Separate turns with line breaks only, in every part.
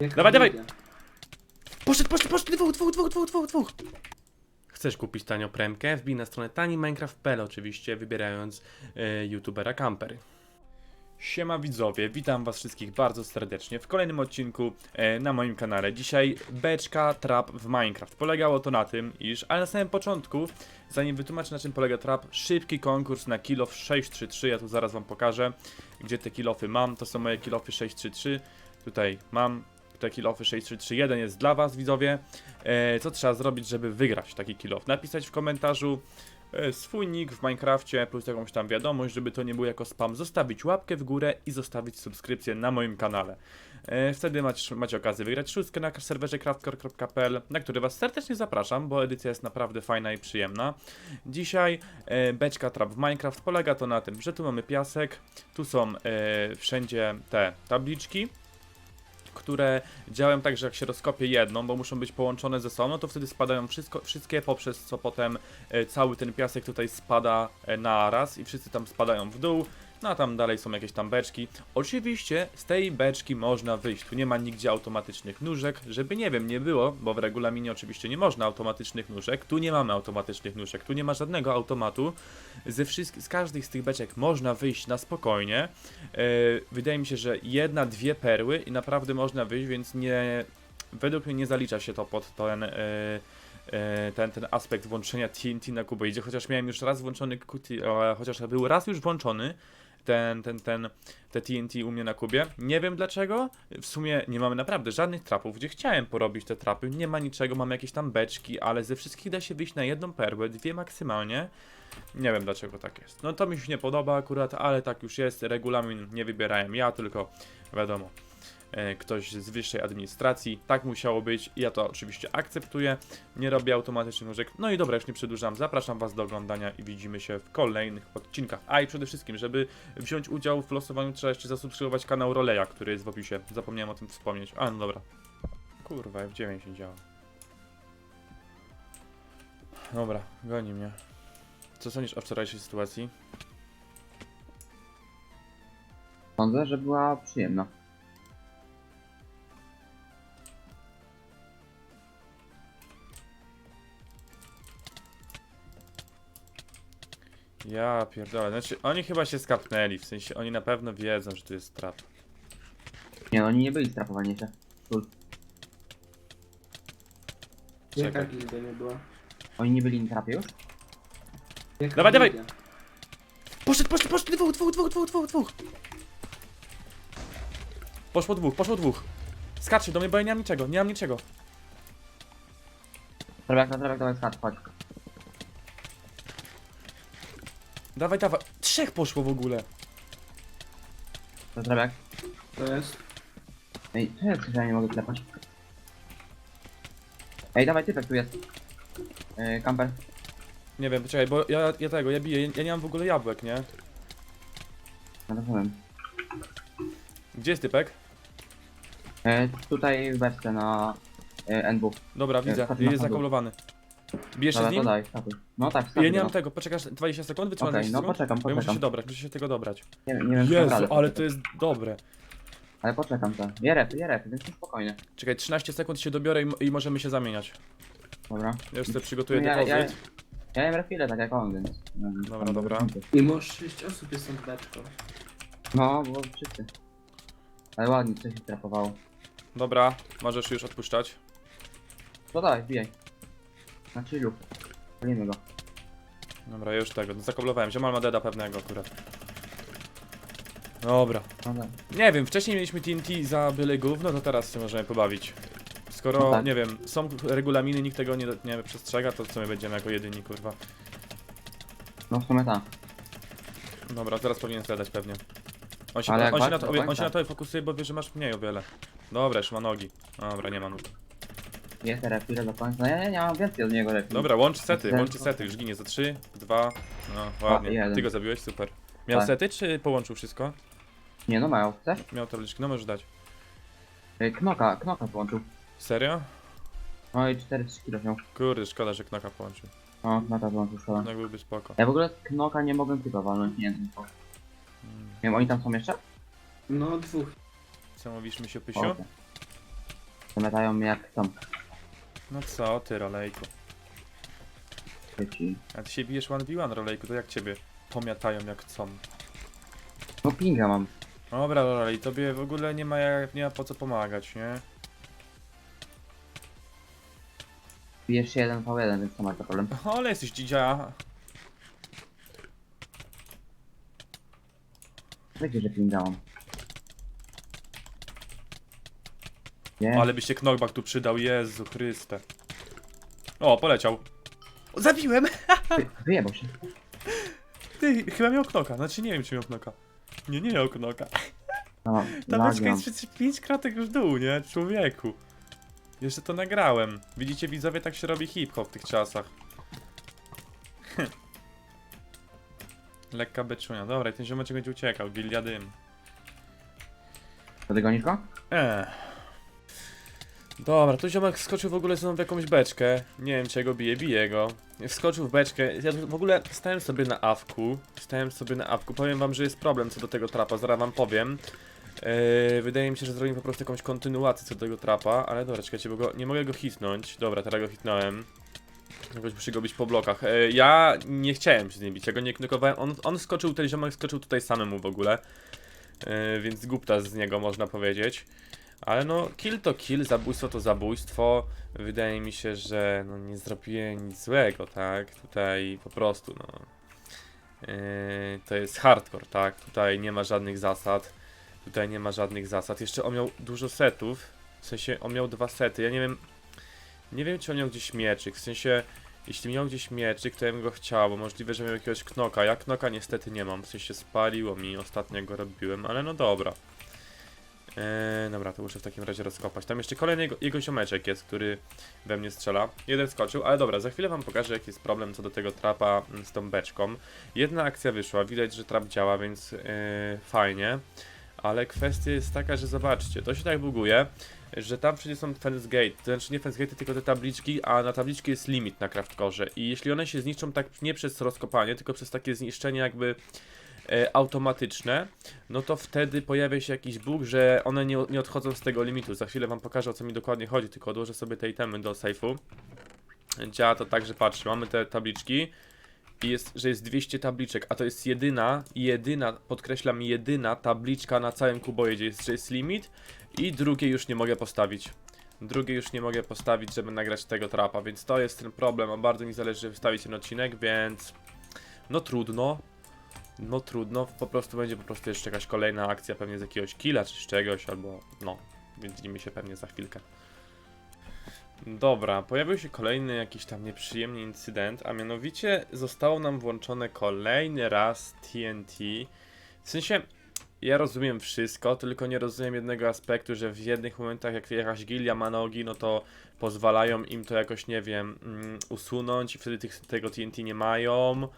Jaka
Dawaj, dawaj.
gildia?
Poszedł, poszedł, poszedł, dwóch, dwóch, dwóch, dwóch, dwóch, dwóch. Chcesz kupić tanią premkę? Wbij na stronę taniminecraft.pl oczywiście, wybierając e, youtubera Camper. Siema widzowie, witam was wszystkich bardzo serdecznie w kolejnym odcinku e, na moim kanale. Dzisiaj beczka trap w Minecraft. Polegało to na tym, iż, ale na samym początku, zanim wytłumaczę na czym polega trap, szybki konkurs na kill off 633, ja tu zaraz wam pokażę, gdzie te kill offy mam. To są moje kill offy 633, tutaj mam te kill offy 6331 jest dla was widzowie. E, co trzeba zrobić, żeby wygrać taki kill off? Napisać w komentarzu e, swój nick w Minecrafcie plus jakąś tam wiadomość, żeby to nie było jako spam, zostawić łapkę w górę i zostawić subskrypcję na moim kanale. E, Wtedy macie, macie okazję wygrać szóstkę na serwerze craftcore.pl, na który was serdecznie zapraszam, bo edycja jest naprawdę fajna i przyjemna. Dzisiaj beczka trap w Minecraft polega to na tym, że tu mamy piasek, tu są wszędzie te tabliczki, które działają tak, że jak się rozkopie jedną, bo muszą być połączone ze sobą, no to wtedy spadają wszystko, wszystkie, poprzez co potem e, cały ten piasek tutaj spada e, na raz i wszyscy tam spadają w dół. No a tam dalej są jakieś tam beczki. Oczywiście z tej beczki można wyjść. Tu nie ma nigdzie automatycznych nóżek, żeby nie wiem, nie było, bo w regulaminie oczywiście nie można automatycznych nóżek. Tu nie mamy automatycznych nóżek, tu nie ma żadnego automatu. Ze wszystkich, z każdej z tych beczek można wyjść na spokojnie. E, wydaje mi się, że jedna, dwie perły i naprawdę można wyjść, więc nie. Według mnie nie zalicza się to pod ten. E, ten, ten aspekt włączenia TNT na Kubę idzie, chociaż miałem już raz włączony, chociaż był raz już włączony ten, ten, ten, te TNT u mnie na Kubie. Nie wiem dlaczego, w sumie nie mamy naprawdę żadnych trapów, gdzie chciałem porobić te trapy, nie ma niczego, mamy jakieś tam beczki, ale ze wszystkich da się wyjść na jedną perłę, dwie maksymalnie. Nie wiem dlaczego tak jest. No to mi się nie podoba akurat, ale tak już jest. Regulamin nie wybierałem ja, tylko wiadomo, ktoś z wyższej administracji. Tak musiało być. Ja to oczywiście akceptuję. Nie robię automatycznych nóżek. No i dobra, już nie przedłużam. Zapraszam Was do oglądania i widzimy się w kolejnych odcinkach. A i przede wszystkim, żeby wziąć udział w losowaniu, trzeba jeszcze zasubskrybować kanał Roleja, który jest w opisie. Zapomniałem o tym wspomnieć. A no dobra. Kurwa, F9 się działa. Dobra, goni mnie. Co sądzisz o wczorajszej sytuacji?
Sądzę, że była przyjemna.
Ja pierdolę, znaczy oni chyba się skapnęli, w sensie oni na pewno wiedzą, że tu jest trap.
Nie no, oni nie byli strapowani jeszcze.
Jaka
Czekaj.
gildia nie była?
Oni nie byli na trapie już?
Jaka
Dawaj, dawaj. Poszedł, poszedł, poszedł, dwóch, dwóch, dwóch, dwóch, dwóch, dwóch. Poszło dwóch, poszło dwóch. Skaczcie do mnie, bo ja nie mam niczego, nie mam niczego.
Trabiak na trabiak, dawaj skacz, chodź.
Dawaj, dawaj. Trzech poszło w ogóle.
To trabiak.
To jest?
Ej, co ja, że ja nie mogę klepać? Ej, dawaj, typek tu jest. Yy, kamper.
Nie wiem, poczekaj, bo ja, ja tego, ja biję, ja nie mam w ogóle jabłek, nie?
No to powiem.
Gdzie jest typek?
Yy, tutaj w beczce na yy, NW.
Dobra, widzę,
na
jest
dół.
zakoblowany. Bijesz się
Dobra,
z
to
nim?
daj, stakuj. No tak,
Ja
stakuj,
nie mam
no.
tego, poczekasz 20 sekund, wytrzymam
Okej,
20
no
sekund?
poczekam,
Bo ja muszę się
poczekam.
dobrać, muszę się tego dobrać.
Nie, nie wiem, czy dam
Jezu,
radę.
ale to jest dobre.
Ale poczekam to. Je repy, je repy, więc spokojnie.
Czekaj, 13 sekund się dobiorę i, i możemy się zamieniać.
Dobra.
Ja już sobie przygotuję
ja, ja,
depozyt.
ja jem refile tak jak on, więc...
Dobra, dobra.
I może 6 osób jest tą beczką.
No, bo wszyscy. Ale ładnie, coś się trapowało.
Dobra, możesz już odpuszczać.
To dawaj, wbijaj. Na chillu. Palimy go.
Dobra, już tego, no zakoblowałem. Ziomal ma deda pewnego akurat. Dobra.
No daj.
Nie wiem, wcześniej mieliśmy TNT za byle gówno, to teraz się możemy pobawić. Skoro,
No tak.
nie wiem, są regulaminy, nikt tego nie, nie przestrzega, to co my będziemy jako jedyni, kurwa.
No w sumie tak.
Dobra, teraz powinien zadać pewnie. On się,
Ale
on,
jak
się na
walczy
to, on się na to fokusuje, bo wie, że masz mniej o wiele. Dobra, już ma nogi. Dobra, nie ma nóg.
Jest refile do końca. No ja nie, nie mam więcej od niego refili.
Dobra, łącz sety,
Ten-
łącz sety, już ginie za 3, 2, no ładnie.
jeden.
Ty go zabiłeś, super. Miał
Tak.
sety, czy połączył wszystko?
Nie no mają, chcesz?
Miał tabliczki, no możesz dać.
Knoka, knoka połączył.
Serio?
No i 400 kilo miał.
Kurde, szkoda, że knoka połączył.
No, knoka połączył, szkoda.
No byłby spoko.
Ja w ogóle z knoka nie mogłem typa walnąć, nie wiem. Nie wiem, oni tam są jeszcze?
No dwóch.
Co mówisz, mi się
O,
pysiu?
okej. Pamiętają mnie jak tam
No co ty, rolejku?
dzieci.
A ty się bijesz 1v1, rolejku, to jak ciebie pomiatają jak chcą?
No pinga mam.
Dobra, rolej, tobie w ogóle nie ma, jak, nie ma po co pomagać, nie?
Bijesz się 1v1, więc to ma to problem.
Ale jesteś dzidzia.
Wiecie, że pinga mam. Nie?
Ale by się knockback tu przydał, Jezu Chryste. O, poleciał. O, Zabiłem!
Wy, wyjebał się.
Ty, chyba miał knoka, znaczy nie wiem czy miał knoka. Nie, nie miał knoka.
No,
Ta beczka jest przecież 5 kratek w dół, nie? Człowieku. Jeszcze to nagrałem. Widzicie widzowie, tak się robi hip-hop w tych czasach. Lekka beczunia. Dobra, i ten ziomeczek będzie uciekał. Gildia dym.
To dogonisz go?
Eee. Dobra, tu ziomek wskoczył w ogóle znowu w jakąś beczkę. Nie wiem czego bije, bije go. Wskoczył w beczkę. Ja w ogóle stałem sobie na awku. Stałem sobie na awku. Powiem wam, że jest problem co do tego trapa, zaraz wam powiem. Eee, wydaje mi się, że zrobimy po prostu jakąś kontynuację co do tego trapa, ale dobra, czekajcie, bo go, nie mogę go hitnąć. Dobra, teraz go hitnąłem. Jakoś muszę go bić po blokach. Eee, ja nie chciałem się z nim bić, ja go nie knokowałem. On, on skoczył, ten ziomek skoczył tutaj samemu w ogóle. Eee, więc głupta z niego można powiedzieć. Ale no, kill to kill, zabójstwo to zabójstwo. Wydaje mi się, że no, nie zrobiłem nic złego, tak? Tutaj po prostu, no. Yy, to jest hardcore, tak? Tutaj nie ma żadnych zasad. Tutaj nie ma żadnych zasad. Jeszcze on miał dużo setów. W sensie on miał dwa sety. Ja nie wiem. Nie wiem, czy on miał gdzieś mieczyk. W sensie, jeśli miał gdzieś mieczyk, to ja bym go chciał, bo możliwe, że miał jakiegoś knoka. Ja knoka niestety nie mam. W sensie spaliło mi ostatnio go robiłem, ale no dobra. Eee, dobra, to muszę w takim razie rozkopać. Tam jeszcze kolejny jego, jego jest, który we mnie strzela. Jeden skoczył, ale dobra, za chwilę wam pokażę jaki jest problem co do tego trapa mm, z tą beczką. Jedna akcja wyszła, widać, że trap działa, więc yy, fajnie. Ale kwestia jest taka, że zobaczcie, to się tak buguje, że tam wszędzie są fence gate, to znaczy nie fence gate, tylko te tabliczki, a na tabliczki jest limit na craftkorze i jeśli one się zniszczą tak nie przez rozkopanie, tylko przez takie zniszczenie jakby e, automatyczne, no to wtedy pojawia się jakiś bóg, że one nie, nie odchodzą z tego limitu. Za chwilę wam pokażę o co mi dokładnie chodzi, tylko odłożę sobie te itemy do safe'u. Działa to tak, że patrzcie, mamy te tabliczki i jest, że jest 200 tabliczek, a to jest jedyna, jedyna, podkreślam, jedyna tabliczka na całym kuboidzie, jest, że jest limit i drugie już nie mogę postawić. Drugie już nie mogę postawić, żeby nagrać tego trapa, więc to jest ten problem, a bardzo mi zależy, żeby wstawić ten odcinek, więc no trudno, no trudno, po prostu będzie po prostu jeszcze jakaś kolejna akcja, pewnie z jakiegoś killa czy z czegoś, albo no, widzimy się pewnie za chwilkę. Dobra, pojawił się kolejny jakiś tam nieprzyjemny incydent, a mianowicie zostało nam włączone kolejny raz TNT. W sensie, ja rozumiem wszystko, tylko nie rozumiem jednego aspektu, że w jednych momentach jak jakaś gilia ma nogi, no to pozwalają im to jakoś, nie wiem, mm, usunąć i wtedy tych, tego TNT nie mają.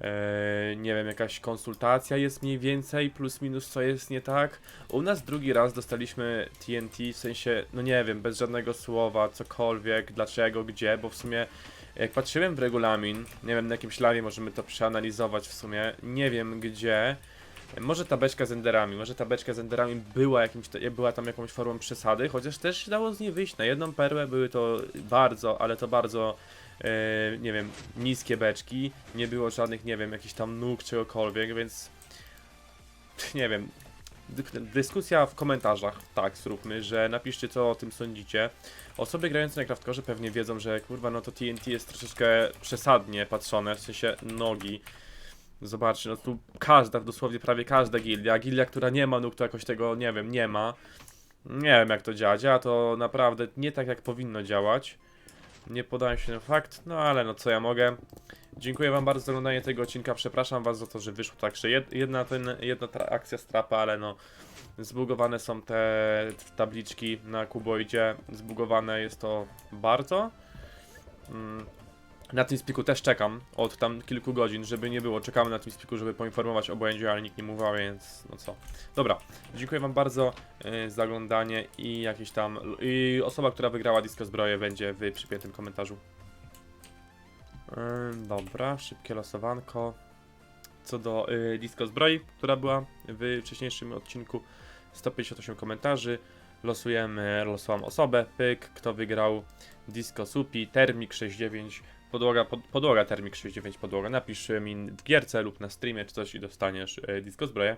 Eee, nie wiem, jakaś konsultacja jest mniej więcej, plus minus co jest nie tak. U nas drugi raz dostaliśmy TNT, w sensie, no nie wiem, bez żadnego słowa, cokolwiek, dlaczego, gdzie, bo w sumie jak patrzyłem w regulamin, nie wiem na jakim śladzie możemy to przeanalizować w sumie, nie wiem gdzie, może ta beczka z enderami, może ta beczka z enderami była, jakimś, była tam jakąś formą przesady, chociaż też dało z niej wyjść na jedną perłę, były to bardzo, ale to bardzo e, nie wiem, niskie beczki, nie było żadnych, nie wiem, jakichś tam nóg, czegokolwiek, więc nie wiem. dy- Dyskusja w komentarzach, tak, zróbmy, że napiszcie co o tym sądzicie. Osoby grające na Craftkorze pewnie wiedzą, że kurwa, no to TNT jest troszeczkę przesadnie patrzone, w sensie nogi. Zobaczcie, no tu każda, dosłownie prawie każda gildia, gildia, która nie ma nóg, to jakoś tego, nie wiem, nie ma. Nie wiem jak to działa, działa to naprawdę nie tak jak powinno działać. Nie podaję się na fakt, no ale no co ja mogę. Dziękuję wam bardzo za oglądanie tego odcinka, przepraszam was za to, że wyszło tak, że jed, jedna, ten, jedna akcja strapa, ale no zbugowane są te tabliczki na kuboidzie, zbugowane jest to bardzo. Mm. Na tym spiku też czekam od tam kilku godzin, żeby nie było. Czekamy na tym spiku, żeby poinformować o błędzie, ale nikt nie mówił, więc no co. Dobra, dziękuję wam bardzo y, za oglądanie i jakieś tam. I osoba, która wygrała disco zbroję, będzie w przypiętym komentarzu. Ym, dobra, szybkie losowanko. Co do y, disco zbroi, która była w wcześniejszym odcinku, 158 komentarzy. Losujemy, losową osobę, pyk, kto wygrał, Disco Supi, Termik 69, podłoga, pod, podłoga Termik 69, podłoga, napisz mi w gierce lub na streamie czy coś i dostaniesz e, Disco zbroję.